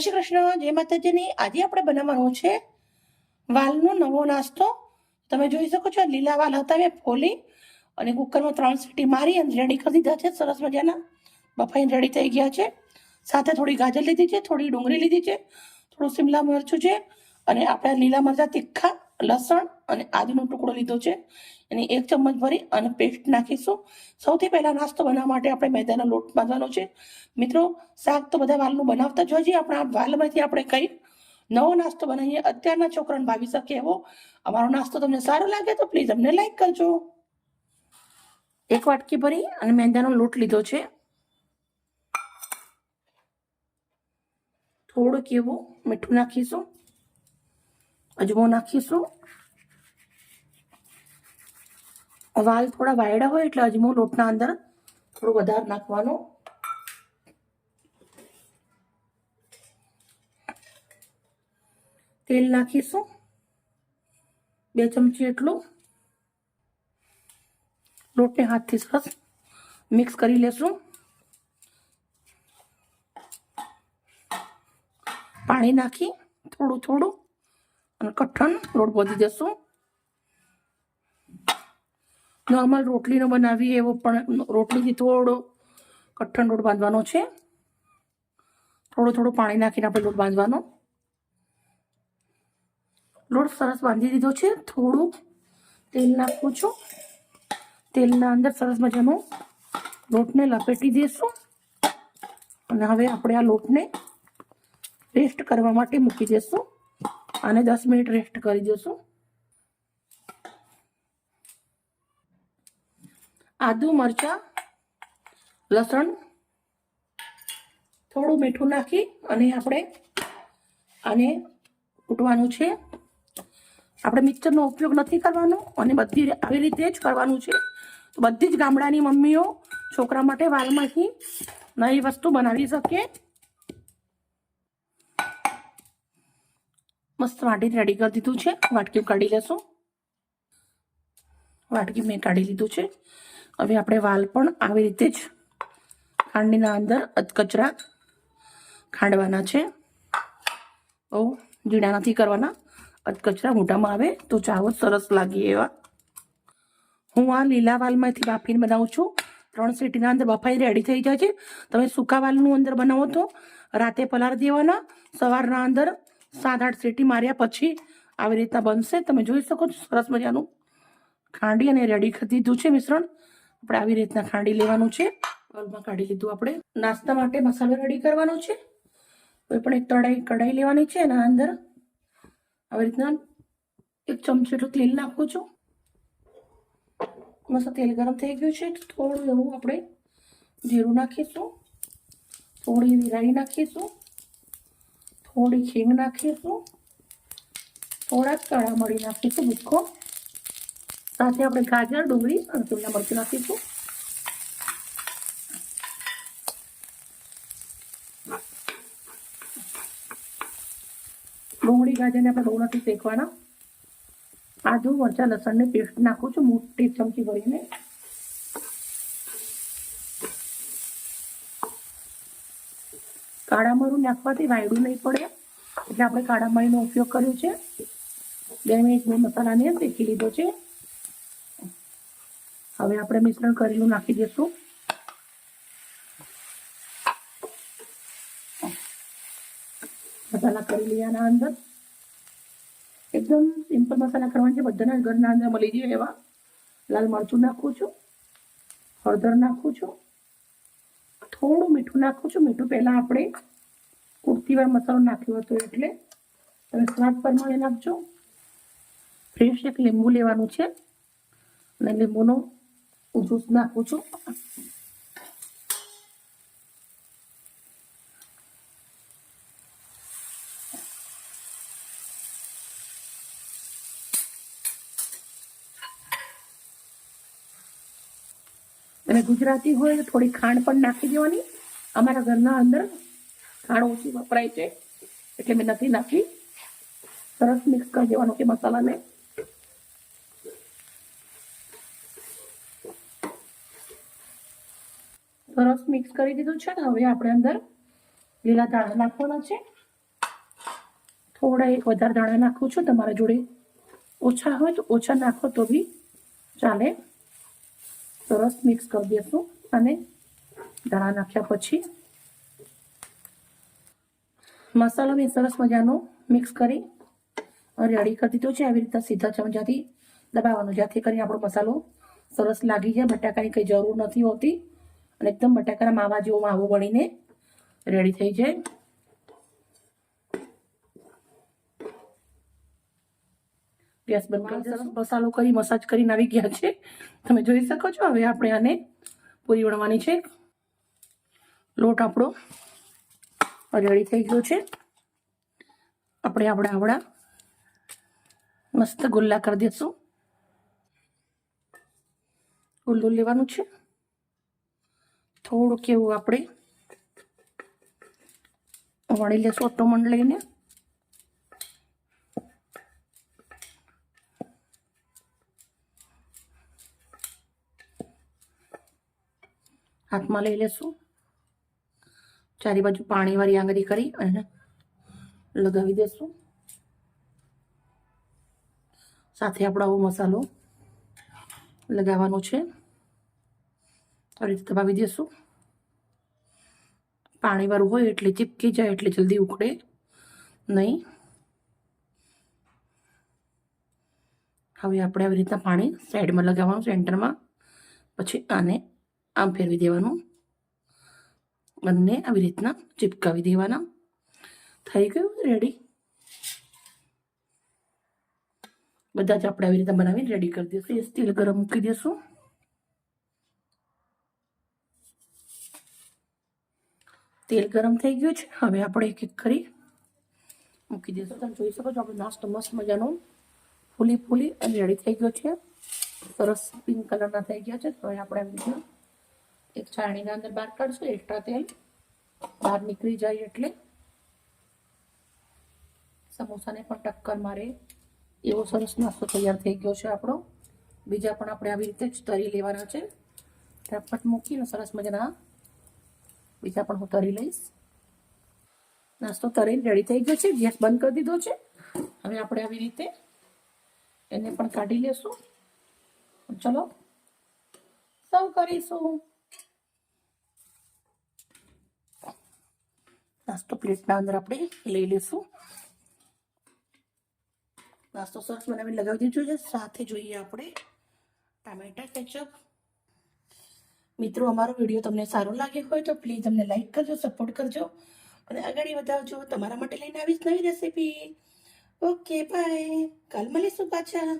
શ્રી કૃષ્ણ, જય માતાજીની. આજે આપણે બનાવવાનો છે વાલનો નવો નાસ્તો. તમે જોઈ શકો છો, લીલા વાલ હતા મેં ફોલી અને કુકરમાં ત્રણ સીટી મારી અને રેડી કરી દીધા છે. સરસ મજાના બફાઈને રેડી થઈ ગયા છે. સાથે થોડી ગાજર લીધી છે, થોડી ડુંગળી લીધી છે, થોડું શિમલા મરચું છે અને આપણે લીલા મરચાં તીખા, લસણ અને આદુનો ટુકડો લીધો છે. એની એક ચમચ ભરી અને પેસ્ટ નાખીશું. સૌથી પહેલાં નાસ્તો બનાવવા માટે આપણે મેદાનો લોટ બાંધવાનો છે. મિત્રો, શાક તો બધા વાલનું બનાવતા જ હોય આપણા વાલમાંથી આપણે કંઈ નવો નાસ્તો બનાવીએ. અત્યારના છોકરાને ભાવી શકે એવો. અમારો નાસ્તો તમને સારો લાગે તો પ્લીઝ અમને લાઈક કરજો. એક વાટકી ભરી અને મેંદાનો લોટ લીધો છે. થોડુંક એવું મીઠું નાખીશું. અજમો નાખીશું. વાલ થોડા વાયડા હોય એટલે અજમો લોટના અંદર થોડું વધારે નાખવાનું. તેલ નાખીશું. બે ચમચી એટલું લોટને હાથથી સરસ મિક્સ કરી લેશું. પાણી નાખી થોડું થોડું અને કઠણ લોટ બાંધી દેશું નોર્મલ રોટલીનો બનાવીએ એવો પણ રોટલીથી થોડો કઠણ લોટ બાંધવાનો છે. થોડું થોડું પાણી નાખીને આપણે લોટ બાંધવાનો. લોટ સરસ બાંધી દીધો છે. થોડું તેલ નાખું છું. તેલના અંદર સરસ મજાનો લોટને લપેટી દઈશું અને હવે આપણે આ લોટને રેસ્ટ કરવા માટે મૂકી દઈશું અને દસ મિનિટ રેસ્ટ કરી દઈશું આદુ, મરચાં, લસણ, થોડું મીઠું નાખી અને આપણે આને કૂટવાનું છે. આપણે મિક્સરનો ઉપયોગ નથી કરવાનો અને બધી આવી રીતે જ કરવાનું છે. બધી જ ગામડાની મમ્મીઓ છોકરા માટે વાલમાંથી નવી વસ્તુ બનાવી શકે. મસ્ત વાટી રેડી કરી દીધું છે. વાટકી કાઢી લેશું. વાટકી મેં કાઢી લીધું છે. હવે આપણે વાલ પણ આવી રીતે જ ખાંડીના અંદર અધકચરા ખાંડવાના છે. બહુ ઝીણા નથી કરવાના. અધકચરા મોટામાં આવે તો ચાવો સરસ લાગે એવા. હું આ લીલા વાલમાંથી બાફીને બનાવું છું. ત્રણ સીટીના અંદર બફાઈ રેડી થઈ જાય છે. તમે સૂકા વાલનું અંદર બનાવો તો રાતે પલાળી દેવાના. સવારના અંદર સાત આઠ સીટી માર્યા પછી આવી રીતના બનશે. તમે જોઈ શકો છો સરસ મજાનું ખાંડી અને રેડી દીધું છે મિશ્રણ. આપણે આવી રીતના ખાંડી લેવાનું છે. બોલમાં કાઢી લીધું આપણે. નાસ્તા માટે મસાલો રેડી કરવાનો છે. કોઈ પણ એક તળાઈ કઢાઈ લેવાની છે એના અંદર આવી રીતના એક ચમચી એટલું તેલ નાખું છું. મસ્ત તેલ ગરમ થઈ ગયું છે. થોડું એવું આપણે જીરું નાખીશું. થોડી વિરાળી નાખીશું. થોડી ખીંગ નાખીશું. થોડાક કાળા મળી નાખીશું ભૂખો સાથે આપણે ગાજર, ડુંગળી અને શિમલા મરચું નાખીશું. ડુંગળી, ગાજરને આપણે બહુ નથી શેકવાના. આદુ મરચાં, લસણની પેસ્ટ નાખું છું, મોટી ચમચી ભરીને. કાળા મરું નાખવાથી વાયડું નહીં પડે, એટલે આપણે કાળા મરીનો ઉપયોગ કર્યો છે. બે મિનિટ મેં મસાલાને શેકી લીધો છે. હવે આપણે મિશ્રણ કરેલું નાખી દઈશું મસાલા કરી લીયાના અંદર. એકદમ સિમ્પલ મસાલા કરવાના છે. બધાના ઘરના અંદર મળી જાય એવા. લાલ મરચું નાખું છું. હળદર નાખું છું. થોડું મીઠું નાખું છું. મીઠું પહેલાં આપણે કુર્તીવાર મસાલો નાખ્યો હતો એટલે તમે સ્વાદ પ્રમાણે નાખજો. ફ્રેશ એક લીંબુ લેવાનું છે. અને લીંબુનો જ્યુસ નાખું છું અને ગુજરાતી હોય થોડી ખાંડ પણ નાખી દેવાની. અમારા ઘરના અંદર ખાંડ ઓછી વપરાય છે, એટલે મેં નથી નાખી. સરસ મિક્સ કરી દેવાનું કે મસાલાને. સરસ મિક્સ કરી દીધું છે ને, હવે આપણે અંદર લીલા દાણા નાખવાના છે. થોડા એક વધારે દાણા નાખું છું, તમારા જોડે ઓછા હોય તો ઓછા નાખો તો બી ચાલે. સરસ મિક્સ કરી દેશું અને દાણા નાખ્યા પછી મસાલો બી સરસ મજાનો મિક્સ કરી રેડી કરી દીધો છે. આવી રીતના સીધા ચમચાથી દબાવવાનો જ્યાંથી કરીને આપણો મસાલો સરસ લાગી જાય. બટાકાની કંઈ જરૂર નથી હોતી. અને એકદમ બટાકાના માવા જેવો માવો બનીને રેડી થઈ જાય. ગેસ બંધ કરી મસાલો કરી મસાજ કરીને આવી ગયા છે. તમે જોઈ શકો છો હવે આપણે આને પૂરી વણવાની છે. લોટ આપણો રેડી થઈ ગયો છે. આપણે આપણા આવડા મસ્ત ગુલ્લા કરી દઈશું ગુલ્લું લેવાનું છે. થોડુંક એવું આપણે વણી લેશું ઓટોમન લઈને. હાથમાં લઈ લેશું. ચારે બાજુ પાણીવાળી આંગળી કરી અને લગાવી દેશું. સાથે આપણો આવો મસાલો લગાવવાનો છે. આ રીતે દબાવી દેશું. પાણીવાળું હોય એટલે ચીપકી જાય, એટલે જલ્દી ઉકળે. નહીં. હવે આપણે આવી રીતના પાણી સાઈડમાં લગાવવાનું સેન્ટરમાં પછી આને આમ ફેરવી દેવાનું. બંને આવી રીતના ચિપકાવી દેવાના. થઈ ગયું? રેડી બધા જ આપણે આવી રીતે બનાવીને રેડી કરી દઈશું એ સ્ટીલ ગરમ મૂકી દઈશું તેલ ગરમ થઈ ગયું છે. હવે આપણે એક એક કરી મૂકી દઈશું. તમે જોઈ શકો છો, આપણો નાસ્તો મસ્ત મજાનો ફૂલી ફૂલી અને રેડી થઈ ગયો છે. સરસ પિંક કલરના થઈ ગયા છે. તો હવે આપણે આવી રીતના એક ચાણીના અંદર બહાર કાઢશું એક્સ્ટ્રા તેલ. બહાર નીકળી જાય એટલે સમોસાને પણ ટક્કર મારે. એવો સરસ નાસ્તો તૈયાર થઈ ગયો છે આપણો. બીજા પણ આપણે આવી રીતે જ તરી લેવાના છે. ઝટપટ મૂકીને સરસ મજાના બીજા પણ હું તરી લઈશ. નાસ્તો તરીને રેડી થઈ ગયો છે. ગેસ બંધ કરી દીધો છે. હવે આપણે આવી રીતે એને પણ કાઢી લેશું. ચલો, સર્વ કરીશું. નાસ્તો પ્લેટના અંદર આપણે લઈ લેશું. નાસ્તો સરસ બનાવીને લગાવી દીધો છે. સાથે જોઈએ આપણે ટામેટા, કેચઅપ મિત્રો, અમારો વીડિયો તમને સારો લાગ્યો હોય તો પ્લીઝ અમને લાઈક કરજો સપોર્ટ કરજો. અને આગળ વધારજો તમારા માટે લઈને આવીશ નવી રેસીપી ઓકે બાય કાલ મળીશું પાછા.